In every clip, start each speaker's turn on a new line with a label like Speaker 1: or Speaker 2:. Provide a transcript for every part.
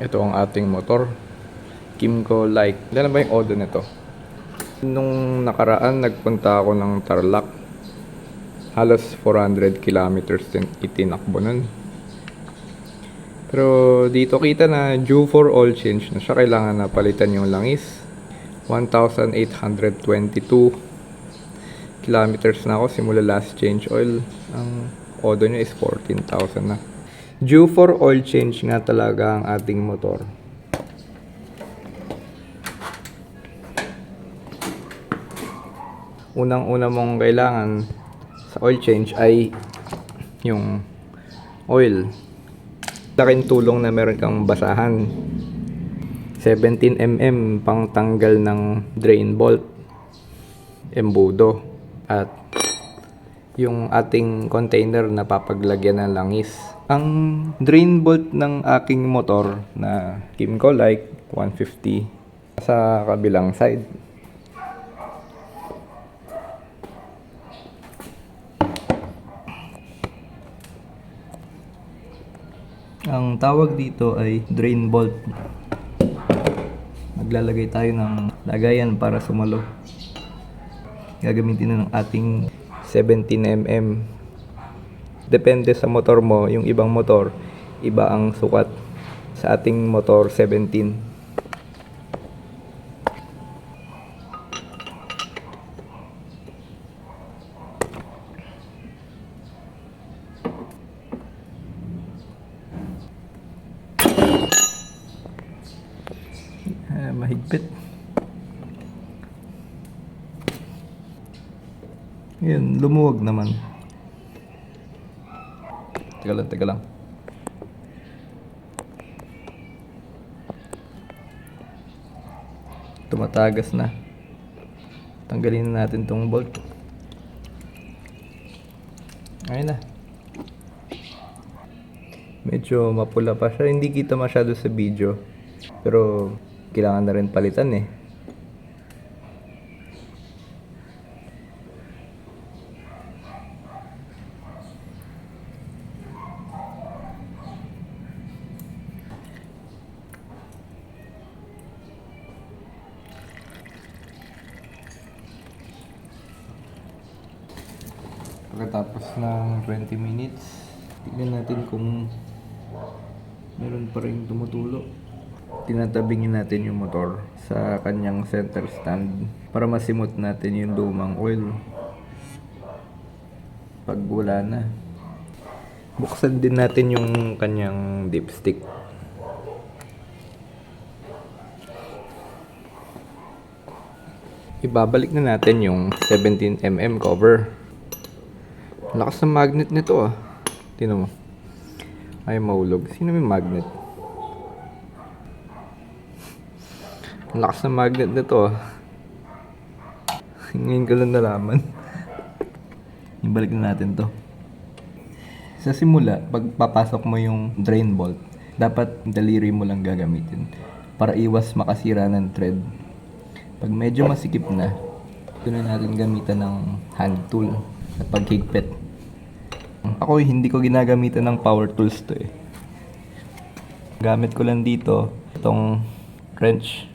Speaker 1: Ito ang ating motor. Kimco Like. Ilan ba yung odo nito? Nung nakaraan, nagpunta ako ng Tarlac. Halos 400 kilometers din itinakbo nun. Pero dito kita na due for oil change na siya. Kailangan na palitan yung langis. 1,822 kilometers na ako simula last change oil. Ang odo niya is 14,000 na. Due for oil change nga talaga ang ating motor. Unang-una mong kailangan sa oil change ay yung oil. Laking tulong na meron kang basahan. 17mm pang tanggal ng drain bolt. Embudo. At yung ating container na papaglagyan ng langis. Ang drain bolt ng aking motor na Kimco like 150 sa kabilang side. Ang tawag dito ay drain bolt. Maglalagay tayo ng lagayan para sumalo. Gagamitin na ng ating 17mm. Depende sa motor mo, yung ibang motor, iba ang sukat. Sa ating motor, 17. Lumuwag naman. Teka lang, teka lang. Tumatagas na. Tanggalin na natin tong bolt. Ayun na. Medyo mapula pa siya. Hindi kita masyado sa video. Pero kailangan na rin palitan eh. Pagkatapos ng 20 minutes, tignan natin kung meron pa rin tumutulo. Tinatabingin natin yung motor sa kanyang center stand para masimot natin yung lumang oil. Pag wala na, buksan din natin yung kanyang dipstick. Ibabalik na natin yung 17mm cover. Lakas ng magnet nito ah. Tingnan mo. Ay maulog. Sino may magnet? Lakas ng magnet nito ah. Ngayon ko lang nalaman. Ibalik na natin to. Sa simula, pag papasok mo yung drain bolt, dapat daliri mo lang gagamitin para iwas makasira ng thread. Pag medyo masikip na, ito na natin gamitan ng hand tool sa paghigpit. Ako hindi ko ginagamitan ng power tools to eh. Gamit ko lang dito itong wrench.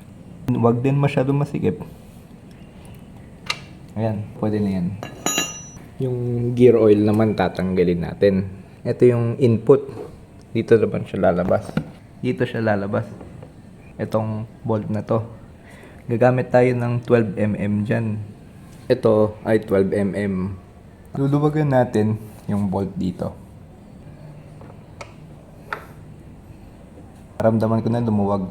Speaker 1: Huwag din masyado masikip. Ayan, pwede na yan. Yung gear oil naman tatanggalin natin. Ito yung input. Dito naman siya lalabas. Dito siya lalabas. Itong bolt na to. Gagamit tayo ng 12mm dyan. Ito ay 12mm. Luluwagan natin yung bolt dito. Ramdaman ko na lumuwag.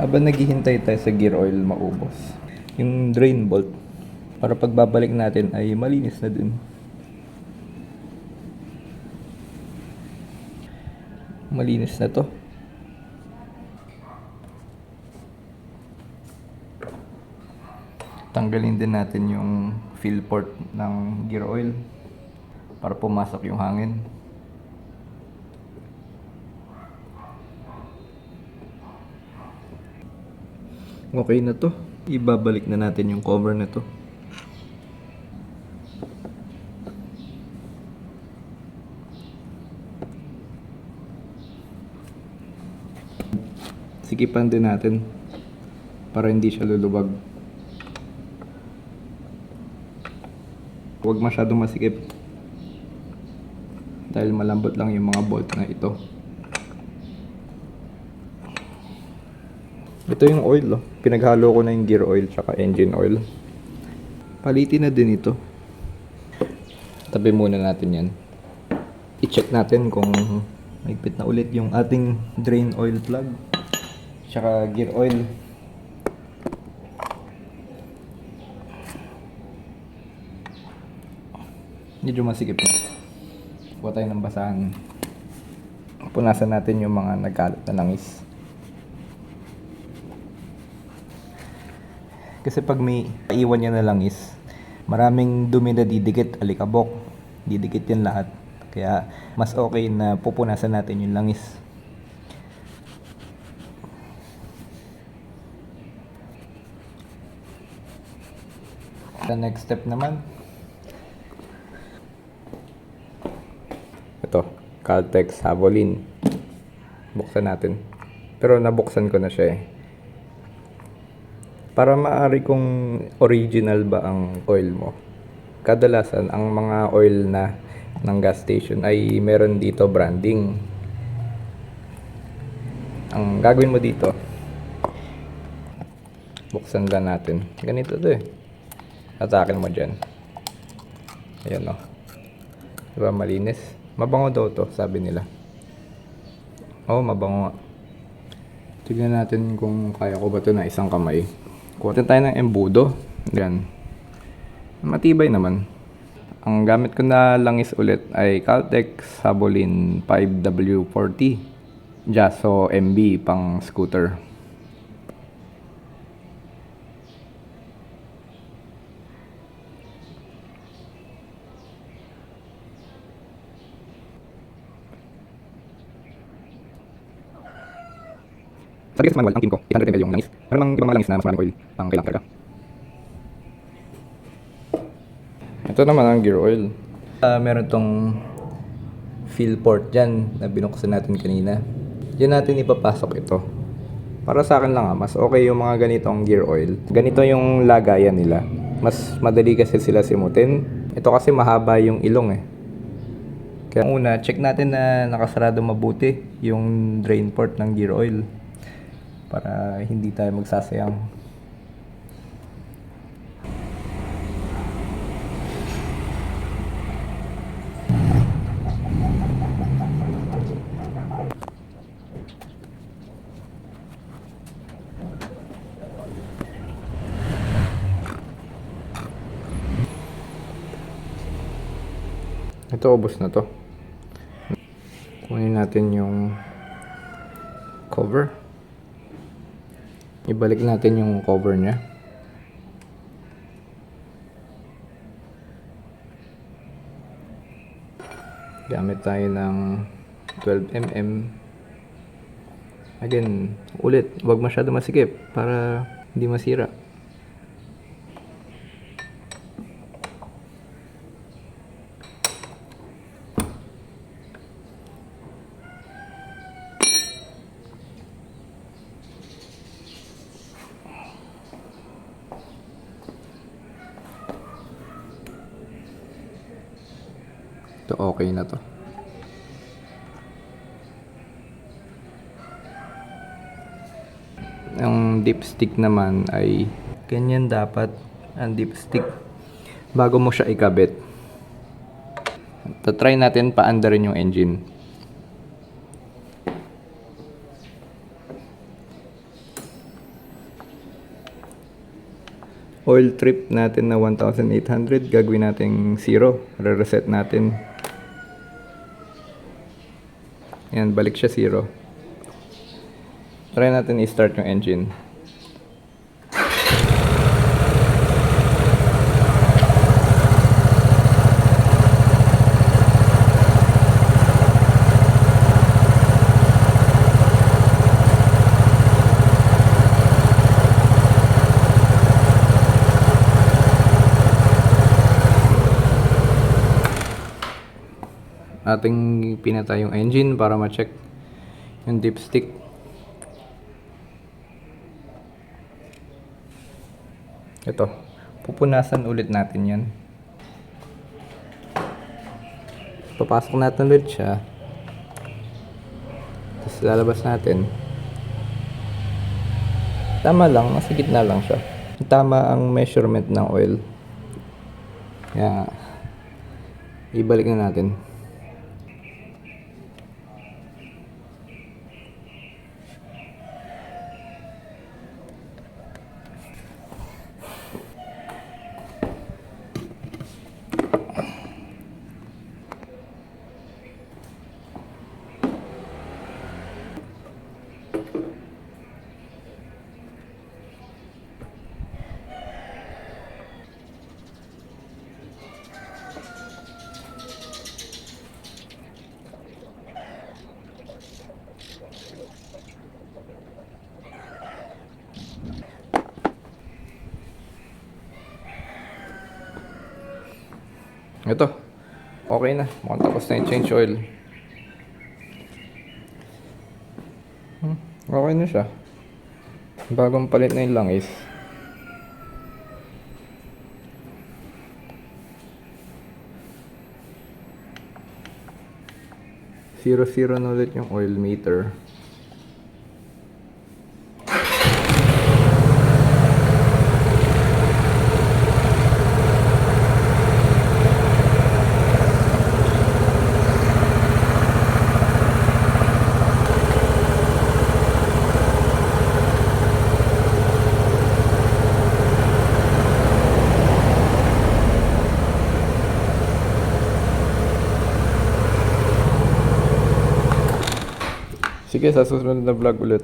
Speaker 1: Habang naghihintay tayo sa gear oil maubos, yung drain bolt, para pagbabalik natin ay malinis na din. Malinis na to. tanggalin din natin yung fill port ng gear oil para pumasok yung hangin. Okay na to. Ibabalik na natin yung cover na to. Sikipan din natin para hindi siya lulubag. Huwag masyadong masikip. Dahil malambot lang yung mga bolt na ito. Ito yung oil, oh. Pinaghalo ko na yung gear oil tsaka engine oil. Palitin na din ito. Tabi muna natin yan. I-check natin kung maigpit na ulit yung ating drain oil plug. Tsaka gear oil. Medyo masikip na. Kuha tayo ng basahan. Punasan natin yung mga nagkalat na langis. Kasi pag may iwan niya na langis, maraming dumi na didikit, alikabok. Didikit yan lahat. Kaya mas okay na pupunasan natin yung langis. The next step naman, ito, Caltex Havolin. Buksan natin. Pero nabuksan ko na siya eh. Para maari kung original ba ang oil mo. Kadalasan, ang mga oil na ng gas station ay meron dito branding. Ang gagawin mo dito, buksan lang natin. Ganito to eh. Atakin mo dyan. Ayan o. Diba malinis? Mabango daw to, sabi nila. Oo, mabango nga. Tignan natin kung kaya ko ba to na isang kamay. Kuha tayo ng embudo. Yan. Matibay naman. Ang gamit ko na langis ulit ay Caltex Sabolin 5W40 Jaso MB pang scooter. Sabi kasi manual, ang ko, 800 ml yung langis. Meron mang ibang mga langis na mas maraming oil ang kailangan talaga. Ito naman ang gear oil. Ah, meron tong fill port dyan na binuksan natin kanina. Diyan natin ipapasok ito. Para sa akin lang ah, mas okay yung mga ganitong gear oil. Ganito yung lagayan nila. Mas madali kasi sila simutin. Ito kasi mahaba yung ilong eh. Kaya una, check natin na nakasarado mabuti yung drain port ng gear oil para hindi tayo magsasayang. Ito, ubos na to. Kunin natin yung cover. Ibalik natin yung cover niya. Gamit tayo ng 12mm. Again, ulit, wag masyado masikip para hindi masira. Ito okay na to. Ang dipstick naman ay ganyan dapat ang dipstick bago mo siya ikabit. try natin paandarin yung engine. Oil trip natin na 1,800 gagawin natin 0. Re-reset natin. Yan, balik siya 0. Try natin i-start yung engine. ating pinatay yung engine para ma-check yung dipstick. Ito pupunasan ulit natin yan. Papasok natin ulit siya. Tapos lalabas natin. Tama lang nasa gitna lang siya. Tama ang measurement ng oil. Kaya ibalik na natin. Ito. Okay na. Mukhang tapos na yung change oil. Hmm, Okay na siya. Bagong palit na yung langis. Zero zero na ulit yung oil meter. Sige, sa susunod na vlog ulit.